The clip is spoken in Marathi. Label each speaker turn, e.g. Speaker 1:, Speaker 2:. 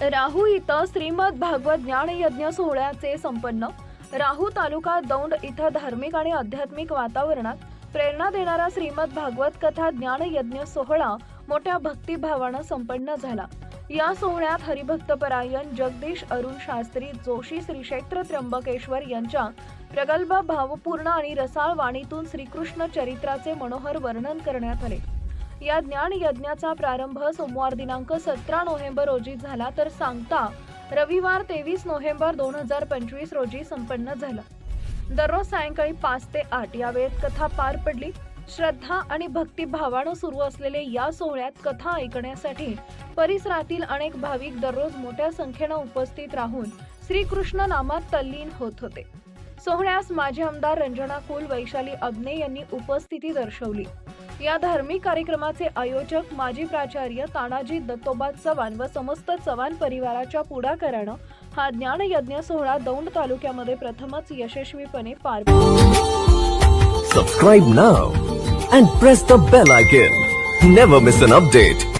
Speaker 1: राहू इथं श्रीमद भागवत ज्ञान यज्ञ सोहळ्याचे संपन्न. राहू तालुका दौंड इथं धार्मिक आणि आध्यात्मिक वातावरणात प्रेरणा देणारा श्रीमद भागवत कथा ज्ञान यज्ञ सोहळा मोठ्या भक्तिभावानं संपन्न झाला. या सोहळ्यात हरिभक्तपरायण जगदीश अरुण शास्त्री जोशी श्री क्षेत्र त्र्यंबकेश्वर यांच्या प्रगल्भ भावपूर्ण आणि रसाळ वाणीतून श्रीकृष्ण चरित्राचे मनोहर वर्णन करण्यात आले. या ज्ञान यज्ञाचा प्रारंभ सोमवार दिनांक सतरा नोव्हेंबर रोजी झाला तर सांगता रविवार तेवीस नोव्हेंबर दोन हजार पंचवीस रोजी संपन्न झाला. दररोज सायंकाळी पाच ते आठ या वेळेत कथा पार पडली. श्रद्धा आणि भक्तिभावानं सुरू असलेले या सोहळ्यात कथा ऐकण्यासाठी परिसरातील अनेक भाविक दररोज मोठ्या संख्येनं उपस्थित राहून श्रीकृष्ण नामात तल्लीन होत होते. सोहळ्यास माजी आमदार रंजना कुल वैशाली अग्ने यांनी उपस्थिती दर्शवली. या धार्मिक कार्यक्रमाचे आयोजक माजी प्राचार्य तानाजी दत्तोबा चव्हाण व समस्त चव्हाण परिवाराच्या पुढाकारानं हा ज्ञान यज्ञ सोहळा दौंड तालुक्यामध्ये प्रथमच यशस्वीपणे पार
Speaker 2: subscribe now and press the bell icon never miss an update.